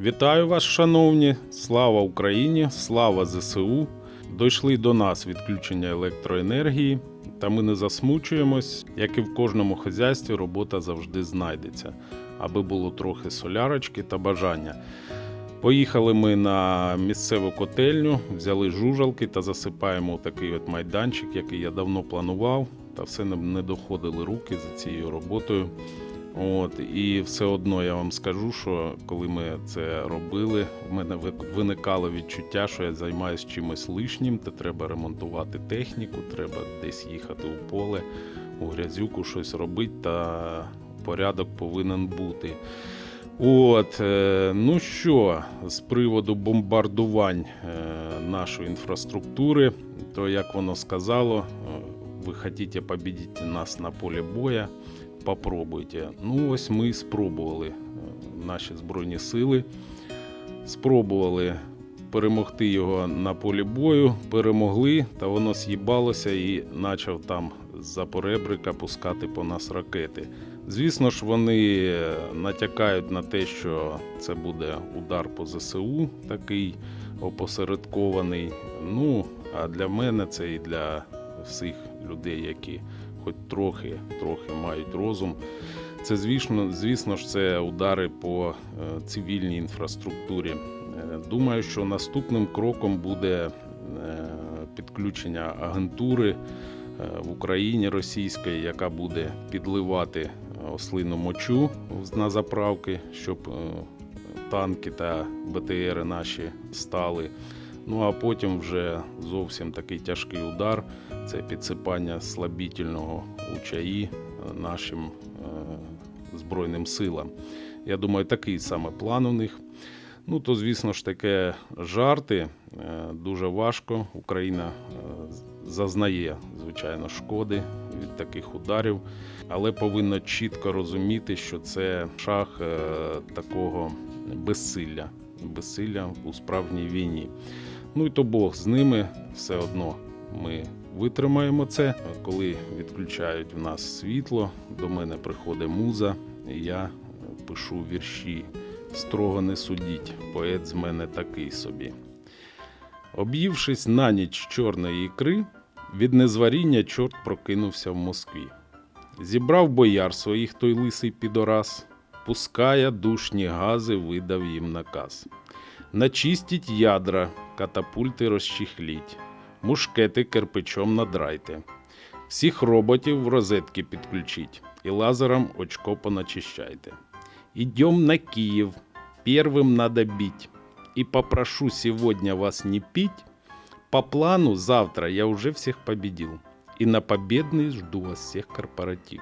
Вітаю вас, шановні! Слава Україні! Слава ЗСУ! Дійшли до нас відключення електроенергії, та ми не засмучуємось. Як і в кожному хазяйстві, робота завжди знайдеться, аби було трохи солярочки та бажання. Поїхали ми на місцеву котельню, взяли жужалки та засипаємо такий от майданчик, який я давно планував, та все не доходили руки за цією роботою. От, і все одно я вам скажу, що коли ми це робили, в мене виникало відчуття, що я займаюся чимось лишнім, та треба ремонтувати техніку, треба десь їхати у поле, у грязюку щось робити, та порядок повинен бути. От, е, ну що, з приводу бомбардувань е, нашої інфраструктури, то як воно сказало, е, ви хочете победити нас на полі боя, попробуйте. Ну, ось ми спробували е, наші Збройні сили. Спробували перемогти його на полі бою, перемогли, та воно з'їбалося і почав там з-за поребрика пускати по нас ракети. Звісно ж, вони е, натякають на те, що це буде удар по ЗСУ, такий опосередкований. Ну, а для мене це і для всіх людей, які хоч трохи, трохи мають розум. Це, звісно, звісно ж, це удари по е, цивільній інфраструктурі. Е, Думаю, що наступним кроком буде е, підключення агентури в Україні російської, яка буде підливати ослину мочу на заправки, щоб танки та БТРи наші стали. Ну а потім вже зовсім такий тяжкий удар це підсипання слабітельного у чаї е, нашим е, Збройним силам. Я думаю, такий саме план у них. Ну, то, звісно ж, таке жарти. е, Дуже важко. Україна е, зазнає, звичайно, шкоди від таких ударів, але повинна чітко розуміти, що це шах е, такого безсилля, безсилля у справжній війні. Ну і то Бог з ними все одно ми витримаємо це. Коли відключають в нас світло, до мене приходить муза, і я пишу вірші. Строго не судіть, поет з мене такий собі. Об'ївшись на ніч чорної ікри, від незваріння чорт прокинувся в Москві. Зібрав бояр своїх той лисий підорас, пуская душні гази, видав їм наказ. Начистіть ядра, катапульти розчіхліть, мушкети кирпичом надрайте. Всіх роботів в розетки підключіть і лазером очко поначищайте. Идем на Киев, первым надо бить. И попрошу сегодня вас не пить. По плану завтра я уже всех победил. И на победный жду вас всех корпоратив.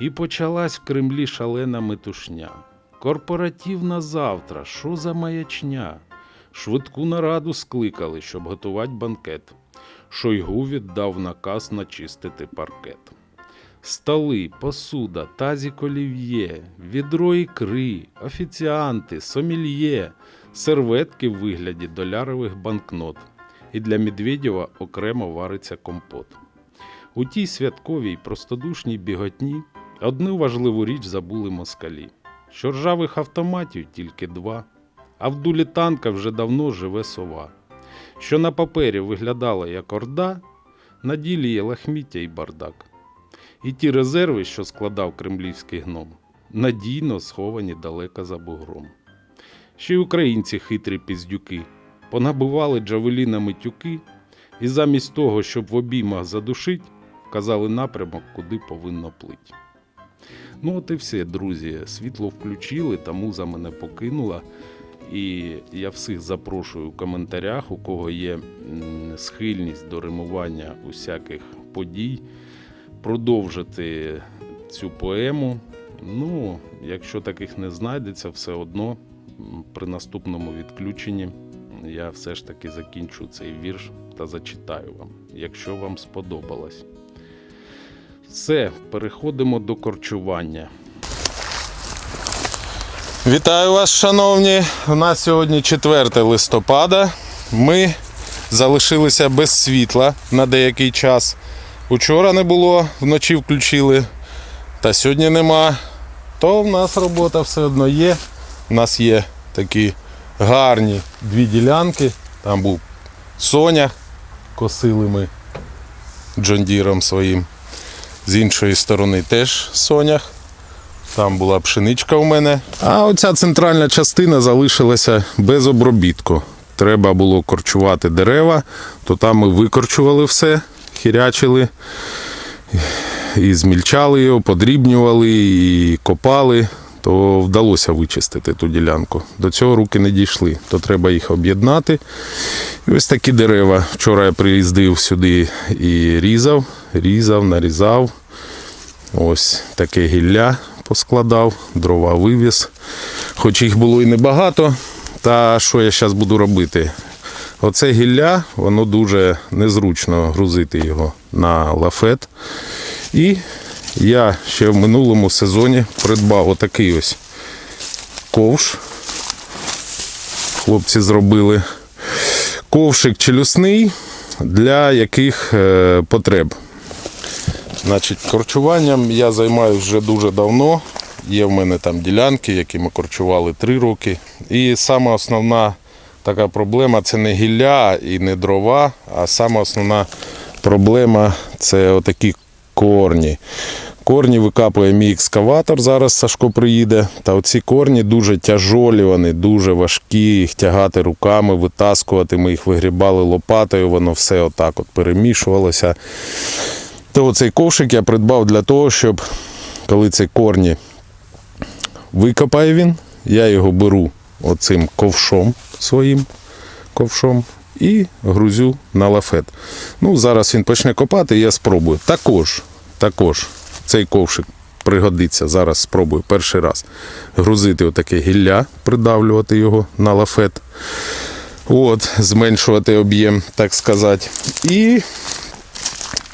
І почалась в Кремлі шалена метушня. Корпоратив на завтра, що за маячня? Швидку нараду скликали, щоб готувати банкет. Шойгу віддав наказ начистити паркет. Столи, посуда, тазик олів'є, відро ікри, офіціанти, сомельє, серветки в вигляді долярових банкнот. І для Медведєва окремо вариться компот. У тій святковій простодушній біготні одну важливу річ забули москалі. Що ржавих автоматів тільки два, а в дулі танка вже давно живе сова. Що на папері виглядала як орда, на ділі є лахміття і бардак. І ті резерви, що складав кремлівський гном, надійно сховані далеко за бугром. Ще й українці хитрі піздюки, понабивали джавелінами тюки, і замість того, щоб в обіймах задушить, вказали напрямок, куди повинно плить. Ну, от і все, друзі. Світло включили, та муза мене покинула. І я всіх запрошую в коментарях, у кого є схильність до римування усяких подій продовжити цю поему. Ну, якщо таких не знайдеться, все одно при наступному відключенні я все ж таки закінчу цей вірш та зачитаю вам, якщо вам сподобалось. Все, переходимо до корчування. Вітаю вас, шановні. У нас сьогодні 4 листопада. Ми залишилися без світла на деякий час. Учора не було, вночі включили, та сьогодні нема. То в нас робота все одно є. У нас є такі гарні дві ділянки. Там був Соня, косили ми Джондіром своїм. З іншої сторони теж сонях. Там була пшеничка у мене. А оця центральна частина залишилася без обробітку. Треба було корчувати дерева, то там ми викорчували все, хірячили, і змільчали його, подрібнювали, і копали. То вдалося вичистити ту ділянку. До цього руки не дійшли, то треба їх об'єднати. І ось такі дерева. Вчора я приїздив сюди і різав, різав, нарізав. Ось таке гілля поскладав, дрова вивіз. Хоч їх було і небагато. Та що я зараз буду робити? Оце гілля, воно дуже незручно грузити його на лафет. І я ще в минулому сезоні придбав отакий ось ковш. Хлопці зробили ковшик челюсний для яких е, потреб. Значить, корчуванням я займаюся вже дуже давно. Є в мене там ділянки, які ми корчували три роки. І саме основна така проблема це не гілля і не дрова, а саме основна проблема це отакі корні. Корні викапує мій екскаватор, зараз Сашко приїде. Та оці корні дуже тяжолі, вони дуже важкі, їх тягати руками, витаскувати. Ми їх вигрібали лопатою, воно все отак от перемішувалося. То цей ковшик я придбав для того, щоб коли ці корні викопає він, я його беру оцим ковшом своїм ковшом і грузю на лафет. Ну, зараз він почне копати, я спробую. Також, також цей ковшик пригодиться. Зараз спробую перший раз грузити отаке гілля, придавлювати його на лафет. От, зменшувати об'єм, так сказати. І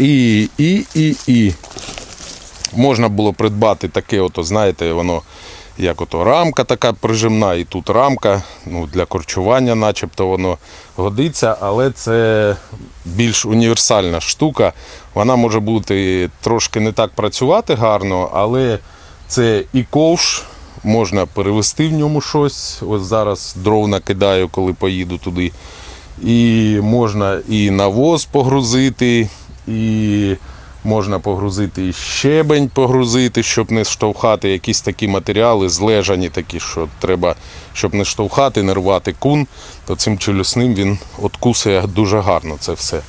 і, і, і, і. Можна було придбати таке, ото, знаєте, воно як ото рамка така прижимна, і тут рамка ну, для корчування, начебто воно годиться, але це більш універсальна штука. Вона може бути трошки не так працювати гарно, але це і ковш, можна перевести в ньому щось. Ось зараз дров накидаю, коли поїду туди. І можна і навоз погрузити, і можна погрузити і щебень погрузити, щоб не штовхати якісь такі матеріали, злежані такі, що треба, щоб не штовхати, не рвати кун, то цим челюсним він откусує дуже гарно це все.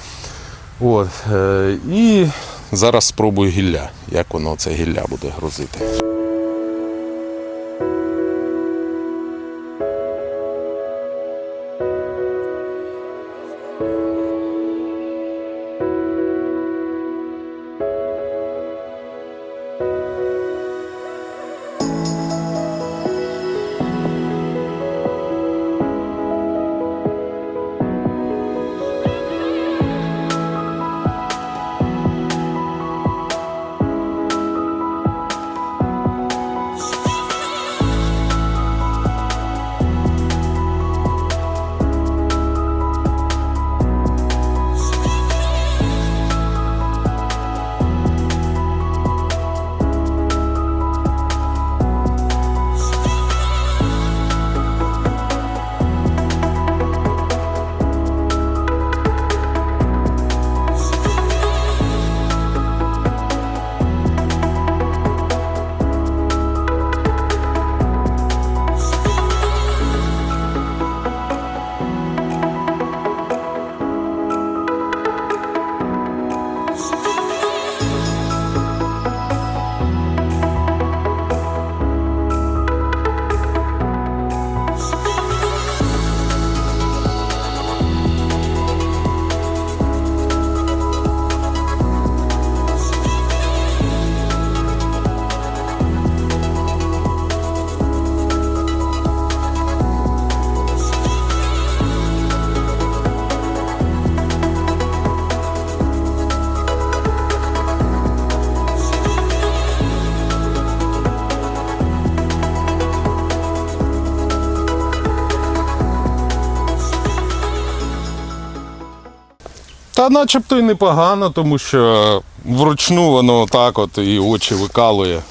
От, е, і зараз спробую гілля, як воно це гілля буде грузити. Та начебто і непогано, тому що вручну воно так от і очі викалує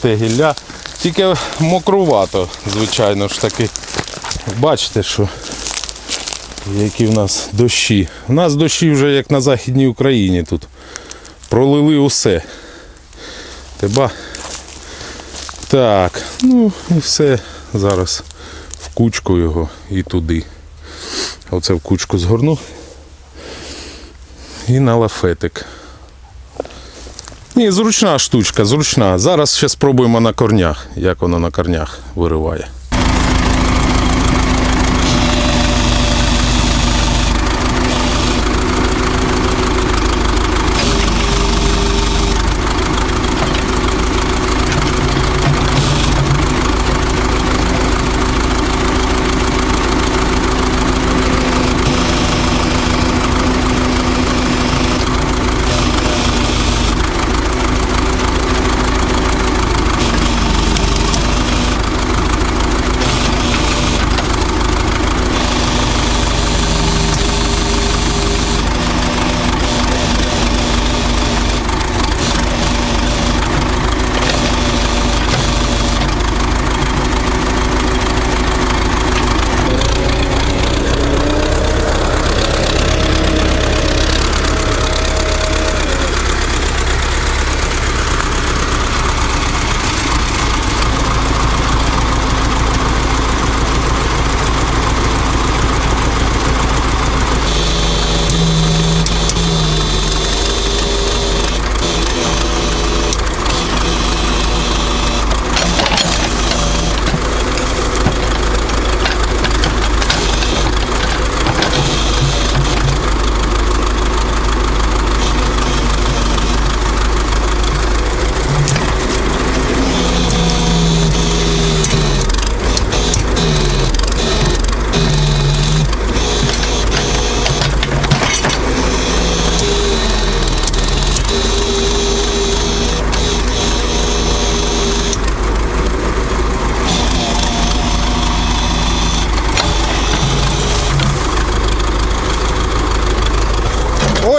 те гілля. Тільки мокрувато, звичайно ж таки. Бачите, що які в нас дощі. У нас дощі вже як на Західній Україні тут. Пролили усе. Тебе. Так, ну і все. Зараз в кучку його і туди. Оце в кучку згорну. І на лафетик. Ні, зручна штучка, зручна. Зараз ще спробуємо на корнях, як воно на корнях вириває.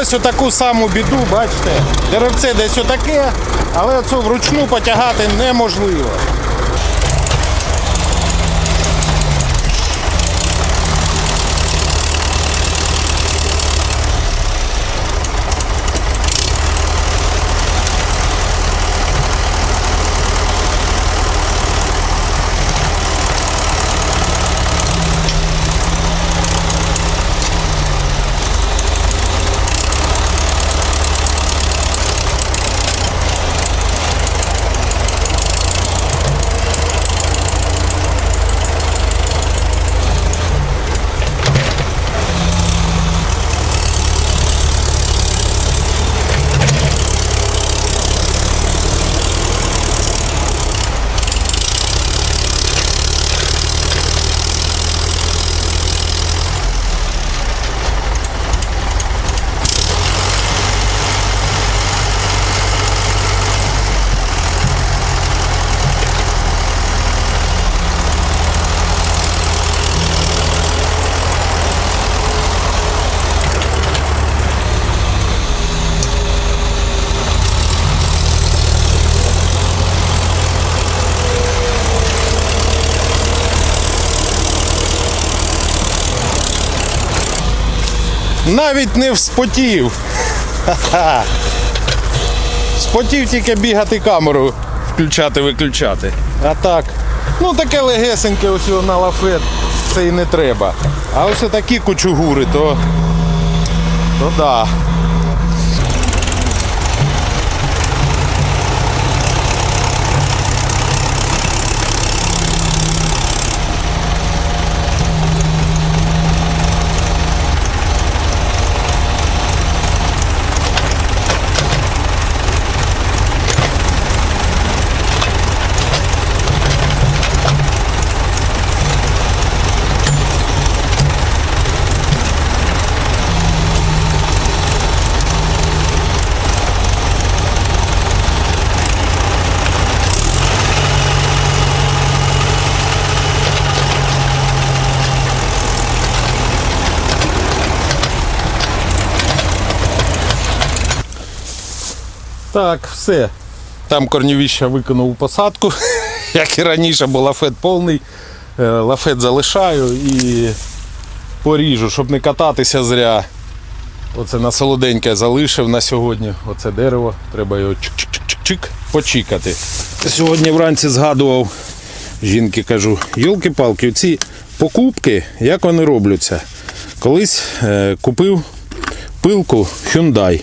Ось отаку саму біду, бачите, деревце десь отаке, але це вручну потягати неможливо. Навіть не вспотів. Ха-ха. Спотів тільки бігати камеру, включати, виключати. А так, ну таке легесеньке ось на лафет, це і не треба. А ось такі кучугури, то, то да. Так, все. Там корнівіща виконав посадку. як і раніше, бо лафет повний. Е, Лафет залишаю і поріжу, щоб не кататися зря. Оце на солоденьке залишив на сьогодні. Оце дерево. Треба його чик-чик-чик-чик почікати. Сьогодні вранці згадував жінки, кажу, йолки-палки, ці покупки, як вони робляться? Колись е, купив пилку Hyundai.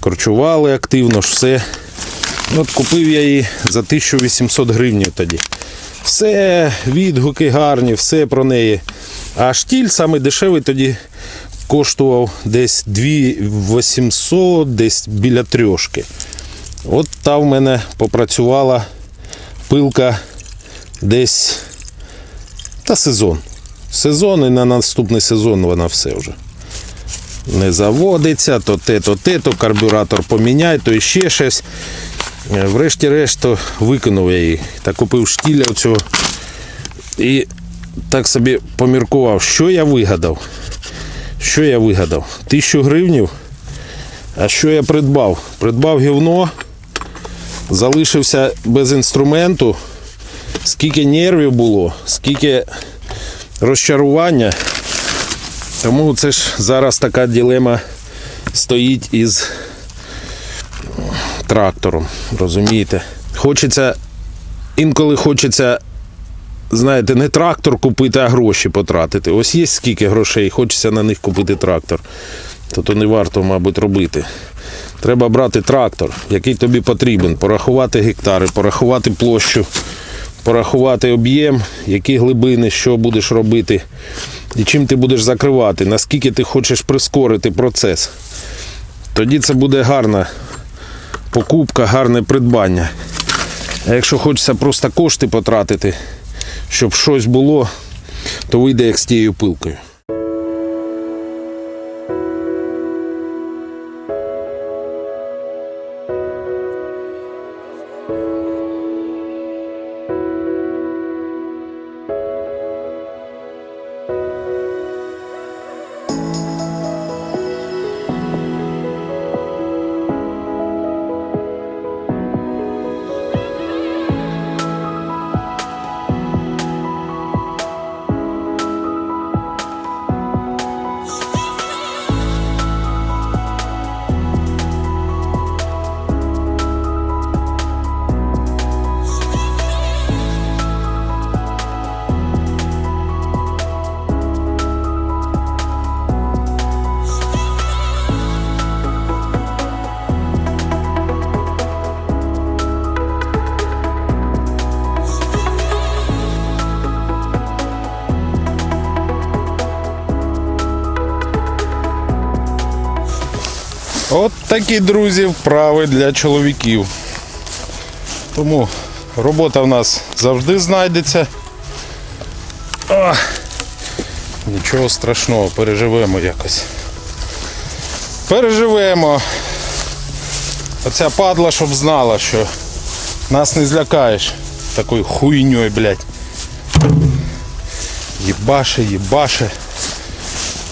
Корчували активно ж все. От купив я її за 1800 гривень тоді. Все, відгуки гарні, все про неї. А штіль саме дешевий тоді коштував десь 2800, десь біля трьошки. От та в мене попрацювала пилка десь та сезон. Сезон і на наступний сезон вона все вже. Не заводиться, то те, то те, то карбюратор поміняй, то ще щось. Е, Врешті-решт викинув я її та купив штіля оцього. І так собі поміркував, що я вигадав. Що я вигадав? Тисячу гривнів. А що я придбав? Придбав гівно, залишився без інструменту. Скільки нервів було, скільки розчарування. Тому це ж зараз така дилема стоїть із трактором. Розумієте? Хочеться, інколи хочеться, знаєте, не трактор купити, а гроші потратити. Ось є скільки грошей, хочеться на них купити трактор. То то не варто, мабуть, робити. Треба брати трактор, який тобі потрібен, порахувати гектари, порахувати площу, порахувати об'єм, які глибини, що будеш робити і чим ти будеш закривати, наскільки ти хочеш прискорити процес. Тоді це буде гарна покупка, гарне придбання. А якщо хочеться просто кошти потратити, щоб щось було, то вийде як з тією пилкою. Такі, друзі, вправи для чоловіків. Тому робота в нас завжди знайдеться. А, нічого страшного, переживемо якось. Переживемо. Оця падла, щоб знала, що нас не злякаєш такою хуйньою, блядь. Єбаше, єбаше.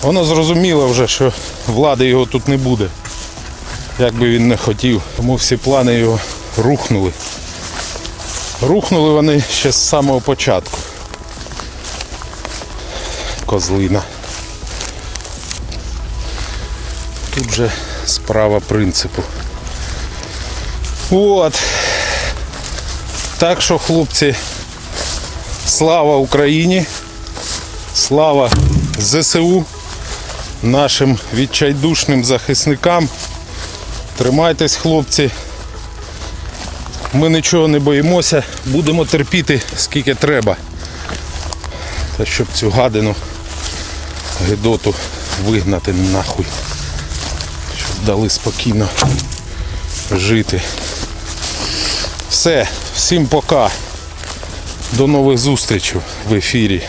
Воно зрозуміло вже, що влади його тут не буде як би він не хотів. Тому всі плани його рухнули. Рухнули вони ще з самого початку. Козлина. Тут же справа принципу. От. Так що, хлопці, слава Україні, слава ЗСУ, нашим відчайдушним захисникам. Тримайтесь, хлопці. Ми нічого не боїмося, будемо терпіти скільки треба. Та щоб цю гадину гидоту вигнати нахуй. Щоб дали спокійно жити. Все, всім пока. До нових зустрічей в ефірі.